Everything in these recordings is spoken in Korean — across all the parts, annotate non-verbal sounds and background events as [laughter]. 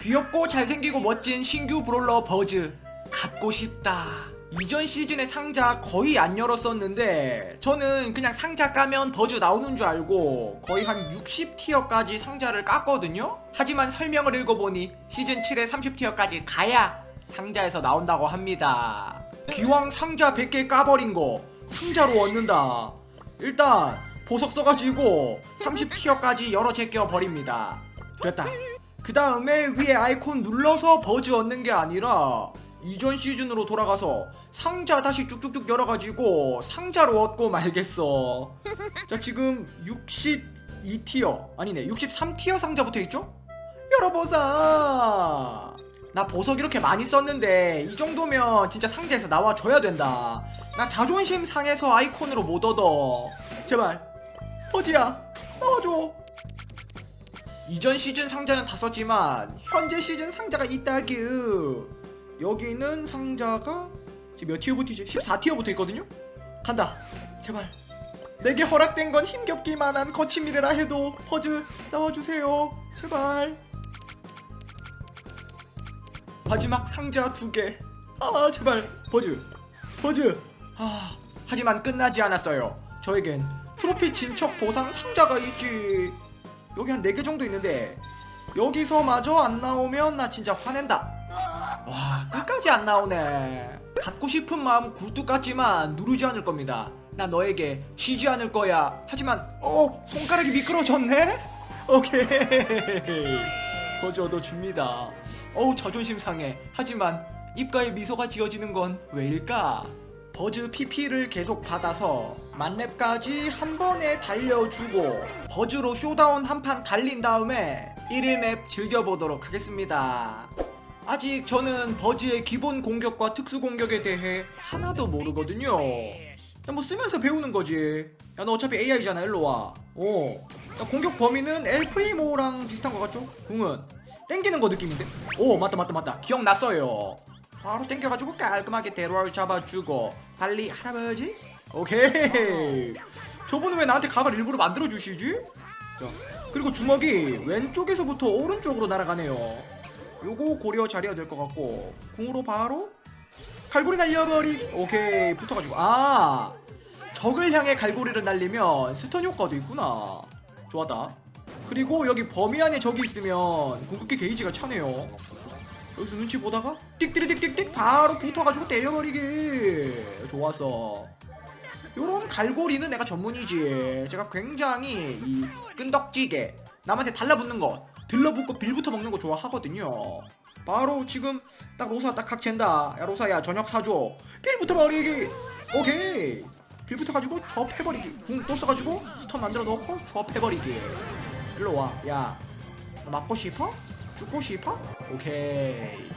귀엽고 잘생기고 멋진 신규 브롤러 버즈 갖고 싶다. 이전 시즌의 상자 거의 안 열었었는데 저는 그냥 상자 까면 버즈 나오는 줄 알고 거의 한 60티어까지 상자를 깠거든요. 하지만 설명을 읽어보니 시즌 7에 30티어까지 가야 상자에서 나온다고 합니다. 기왕 상자 100개 까버린 거 상자로 얻는다. 일단 보석 써가지고 30티어까지 열어 제껴 버립니다. 됐다. 그 다음에 위에 아이콘 눌러서 버즈 얻는 게 아니라 이전 시즌으로 돌아가서 상자 다시 쭉쭉쭉 열어가지고 상자로 얻고 말겠어. [laughs] 자 지금 62티어 아니네 63티어 상자부터 있죠? 열어보자. 나 보석 이렇게 많이 썼는데 이 정도면 진짜 상자에서 나와줘야 된다. 나 자존심 상해서 아이콘으로 못 얻어. 제발 버즈야 나와줘. 이전 시즌 상자는 다 썼지만 현재 시즌 상자가 있다규 여기는 상자가 지금 몇 티어부터 있지? 14티어부터 있거든요? 간다. 제발. 내게 허락된 건 힘겹기만 한 거친 미래라 해도 퍼즈 나와주세요. 제발. 마지막 상자 두개아 제발. 버즈. 버즈. 아 하지만 끝나지 않았어요. 저에겐 트로피 진척 보상 상자가 있지 여기 한 4개 정도 있는데 여기서마저 안 나오면 나 진짜 화낸다. 와 끝까지 안 나오네. 갖고 싶은 마음 굴뚝 같지만 누르지 않을 겁니다. 나 너에게 쉬지 않을 거야. 하지만 어 손가락이 미끄러졌네? 오케이. 거저 얻어 줍니다. 어우 자존심 상해. 하지만 입가에 미소가 지어지는 건 왜일까 버즈 PP를 계속 받아서 만렙까지 한 번에 달려주고 버즈로 쇼다운 한 판 달린 다음에 1일 맵 즐겨보도록 하겠습니다. 아직 저는 버즈의 기본 공격과 특수 공격에 대해 하나도 모르거든요. 야, 뭐 쓰면서 배우는 거지. 야, 너 어차피 AI잖아. 일로 와. 오. 야, 공격 범위는 엘 프리모랑 비슷한 것 같죠? 궁은 땡기는 거 느낌인데? 오, 맞다, 맞다, 맞다. 기억났어요. 바로 땡겨가지고 깔끔하게 대로를 잡아주고. 빨리 할아버지? 오케이. 저분은 왜 나한테 각을 일부러 만들어 주시지? 자 그리고 주먹이 왼쪽에서부터 오른쪽으로 날아가네요. 요거 고려 잘해야 될 것 같고. 궁으로 바로 갈고리 날려버리 오케이. 붙어가지고. 아 적을 향해 갈고리를 날리면 스턴 효과도 있구나. 좋았다. 그리고 여기 범위 안에 적이 있으면 궁극기 게이지가 차네요 여기서 눈치 보다가 띡띠리띡띡띡 바로 붙어가지고 때려버리기. 좋았어. 요런 갈고리는 내가 전문이지. 제가 굉장히 이 끈덕지게 남한테 달라붙는 거 들러붙고 빌부터 먹는 거 좋아하거든요. 바로 지금 딱 로사 딱 각챈다. 야 로사야 저녁 사줘. 빌부터 버리기. 오케이. 빌부터 가지고 접해버리기. 궁 또 써가지고 스턴 만들어 넣고 접해버리기. 일로 와야 너 맞고 싶어? 죽고 싶어? 오케이.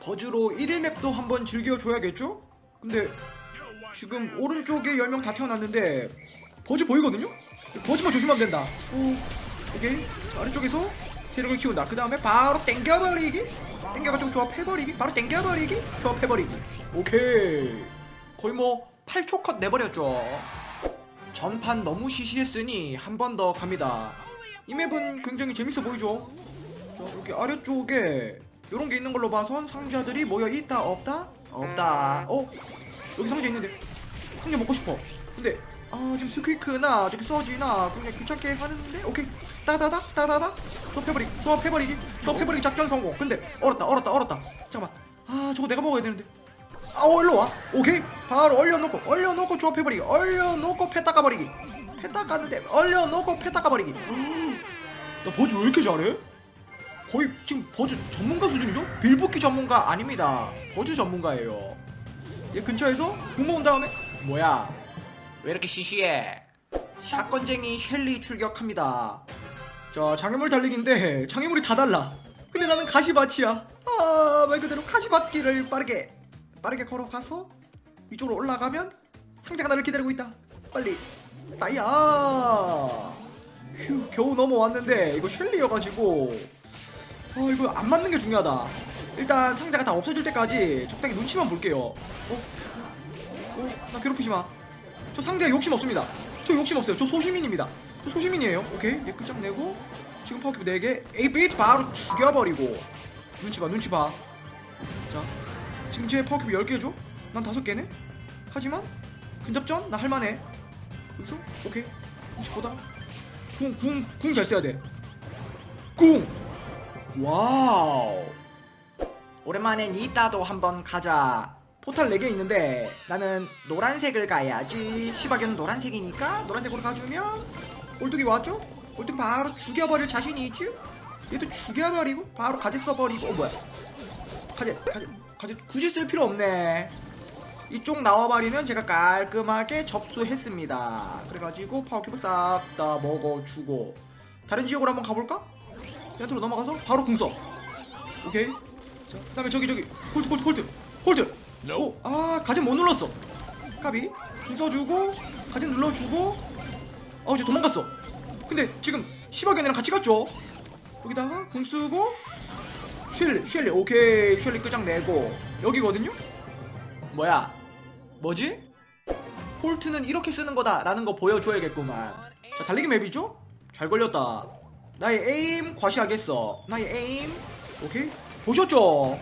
버즈로 1일 맵도 한번 즐겨줘야겠죠? 근데 지금 오른쪽에 10명 다 태어났는데 버즈 보이거든요? 버즈만 조심하면 된다. 오, 오케이. 자, 아래쪽에서 세력을 키운다. 그 다음에 바로 땡겨버리기. 땡겨가지고 조합해버리기. 바로 땡겨버리기. 조합해버리기. 오케이. 거의 뭐 8초 컷 내버렸죠. 전판 너무 시시했으니 한 번 더 갑니다. 이 맵은 굉장히 재밌어 보이죠 자, 여기 아래 쪽에 이런 게 있는 걸로 봐선 상자들이 모여 있다 없다? 없다. 어? 여기 상자 있는데. 상자 먹고 싶어. 근데 아 지금 스퀴크나 저기 서지나 굉장히 귀찮게 하는데? 오케이. 따다닥 따다닥. 조합해버리기 조합해버리기. 조합해버리기 작전 성공. 근데 얼었다 얼었다 얼었다. 잠깐만. 아 저거 내가 먹어야 되는데. 아 어, 일로 와. 오케이. 바로 얼려놓고 얼려놓고 조합해버리기. 얼려놓고 패 닦아버리기. 패 닦았는데 얼려놓고 패 닦아버리기. 나 버즈 왜 이렇게 잘해? 거의 지금 버즈 전문가 수준이죠? 빌보키 전문가 아닙니다. 버즈 전문가예요. 얘 근처에서 궁 모은 다음에 뭐야? 왜 이렇게 시시해? 샷건쟁이 셸리 출격합니다. 자 장애물 달리기인데 장애물이 다 달라. 근데 나는 가시밭이야. 아말 그대로 가시밭길을 빠르게 빠르게 걸어가서 위쪽으로 올라가면 상자가 나를 기다리고 있다. 빨리 나야. 휴 겨우 넘어왔는데 이거 셸리여가지고 어 이거 안 맞는 게 중요하다. 일단 상자가 다 없어질 때까지 적당히 눈치만 볼게요. 어? 어? 나 괴롭히지 마. 저 상자에 욕심 없습니다. 저 욕심 없어요. 저 소시민입니다. 저 소시민이에요. 오케이. 얘 끝장 내고 지금 파워큐브 4개 에이베이트 바로 죽여버리고 눈치 봐 눈치 봐자 지금 제 파워큐브 10개죠? 난 5개네? 하지만 근접전? 나 할만해 여기서? 오케이 눈치 보다 궁 궁 궁 잘 써야 돼궁 와우. 오랜만에 니따도 한번 가자. 포탈 4개 있는데 나는 노란색을 가야지. 시바견은 노란색이니까 노란색으로 가주면 올뚝이 왔죠? 올뚝 바로 죽여버릴 자신이 있지? 얘도 죽여버리고 바로 가지 써버리고. 어 뭐야? 가지 가지 가지 굳이 쓸 필요 없네. 이쪽 나와버리면 제가 깔끔하게 접수했습니다. 그래가지고 파워큐브 싹 다 먹어주고 다른 지역으로 한번 가볼까? 센터로 넘어가서 바로 궁서 오케이. 자 그다음에 저기 저기. 콜트 콜트 콜트. 콜트. 오, 아 가진 못 눌렀어. 까비. 궁 써주고 가진 눌러주고. 어 이제 도망갔어. 근데 지금 시바견이랑 같이 갔죠? 여기다가 궁 쓰고 쉘리 쉘리. 오케이. 쉘리 끄장 내고. 여기거든요? 뭐야? 뭐지? 콜트는 이렇게 쓰는 거다 라는 거 보여줘야겠구만. 자 달리기 맵이죠? 잘 걸렸다 나의 에임 과시하겠어. 나의 에임. 오케이? 보셨죠?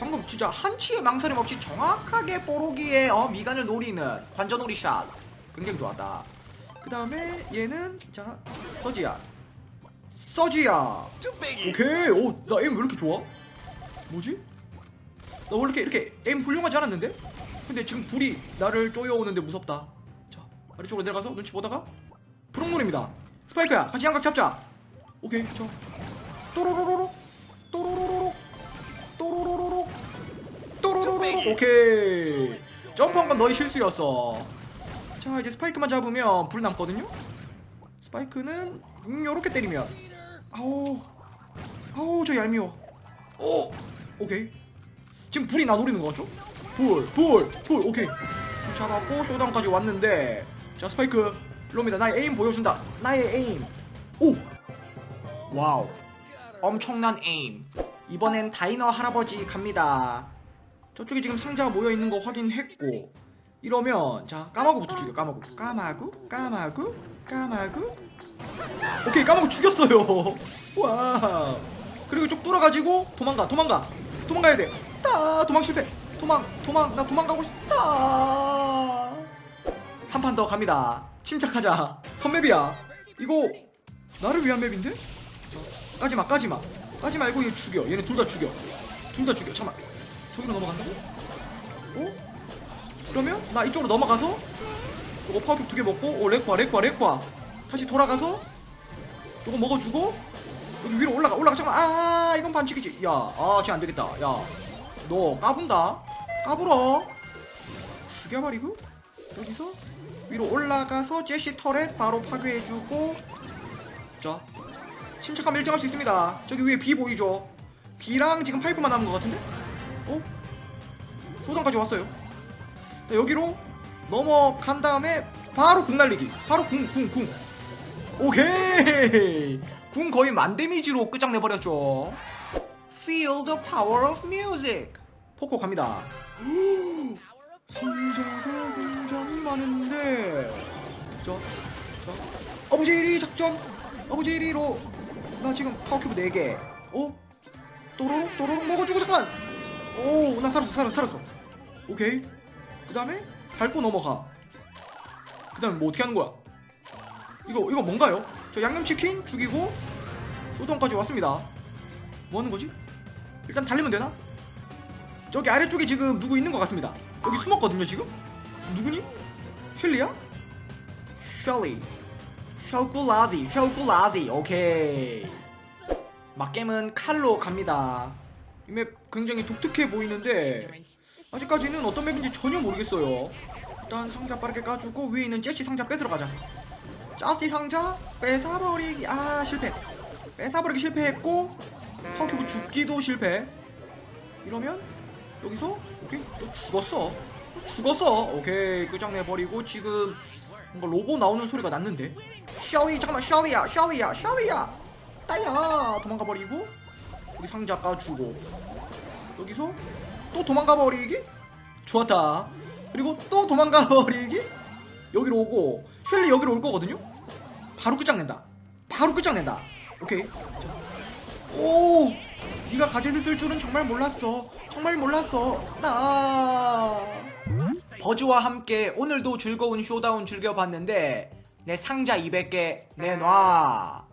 방금 진짜 한치의 망설임 없이 정확하게 뽀로기의 어, 미간을 노리는 관전오리 샷. 굉장히 좋았다. 그 다음에 얘는 자 서지야. 서지야. 오케이. 오나 에임 왜 이렇게 좋아? 뭐지? 나 원래 이렇게, 이렇게 에임 훌륭하지 않았는데? 근데 지금 불이 나를 쪼여오는데 무섭다. 자 아래쪽으로 내려가서 눈치 보다가 프롱물입니다. 스파이크야 같이 양각 잡자 오케이 저 또로로로로. 또로로로로. 또로로로로. 또로로로로. 오케이. 점프한 건 너희 실수였어. 자 이제 스파이크만 잡으면 불 남거든요? 스파이크는 음, 요렇게 때리면. 아우 아우 저 얄미워. 오 오케이. 지금 불이 나 노리는 거 같죠? 불, 불, 불, 오케이. 불 잡았고 쇼다운까지 왔는데. 자 스파이크. 로입니다. 나의 에임 보여준다. 나의 에임. 오, 와우, 엄청난 에임. 이번엔 다이너 할아버지 갑니다. 저쪽에 지금 상자가 모여 있는 거 확인했고. 이러면 자 까마구부터 죽여 까마구. 까마구? 까마구? 까마구? 오케이 까마구 죽였어요. [laughs] 와 그리고 쭉 돌아가지고 도망가 도망가. 도망가야 돼따 도망 실패 도망 도망 나 도망가고 싶다. 한 판 더 갑니다. 침착하자. 선맵이야. 이거 나를 위한 맵인데 까지마 까지마. 까지 말고 얘 죽여. 얘네 둘 다 죽여. 둘 다 죽여. 잠깐 저기로 넘어간다고? 어? 그러면 나 이쪽으로 넘어가서 이거 파워픽 두개 먹고 오 렉과 렉과 렉과 다시 돌아가서 이거 먹어주고 여기 위로 올라가 올라가. 잠깐 아 이건 반칙이지. 야아 지금 안되겠다. 야 너 까분다. 까불어. 죽여버리고 여기서 위로 올라가서 제시 터렛 바로 파괴해주고. 자 침착하면 1등 할 수 있습니다. 저기 위에 B 보이죠? B랑 지금 파이프만 남은 것 같은데? 어? 소단까지 왔어요. 자, 여기로 넘어간 다음에 바로 궁 날리기. 바로 궁궁 궁. 오케이! 궁 거의 만 데미지로 끝장내버렸죠. Feel the power of music. 포코 갑니다. 상자가 굉장히 많은데. 자, 자 어부지리 작전. 어부지리로 나 지금 파워큐브 4개 어? 또로록 또로록 먹어주고 잠깐 오나 살았어 살았어 살았어 오케이 그 다음에 밟고 넘어가 그 다음에 뭐 어떻게 하는 거야 이거 이거 뭔가요? 저 양념치킨 죽이고 쇼동까지 왔습니다 뭐 하는 거지? 일단 달리면 되나? 저기 아래쪽에 지금 누구 있는 것 같습니다 여기 숨었거든요 지금 누구니? 셸리야? 셸리 셜꿀라지 셜꿀라지. 오케이. 막겜은 칼로 갑니다. 이 맵 굉장히 독특해 보이는데 아직까지는 어떤 맵인지 전혀 모르겠어요. 일단 상자 빠르게 까주고 위에 있는 제시 상자 뺏으러 가자. 짜시 상자 뺏어버리기 아 실패. 뺏어버리기 실패했고 파워큐브 죽기도 실패. 이러면 여기서 오케이 또 죽었어. 죽었어. 오케이 끝장내버리고 지금 뭔가 로고 나오는 소리가 났는데? 샤위 잠깐만 샤위야 샤위야 샤위야! 딸야 도망가 버리고 여기 상자 까주고. 여기서 또 도망가 버리기? 좋았다. 그리고 또 도망가 버리기? [laughs] 여기로 오고 쉘리 여기로 올 거거든요? 바로 끝장낸다. 바로 끝장낸다. 오케이. 자. 오, 네가 가젯을 쓸 줄은 정말 몰랐어. 정말 몰랐어. 나. 버즈와 함께 오늘도 즐거운 쇼다운 즐겨봤는데 내 상자 200개 내놔.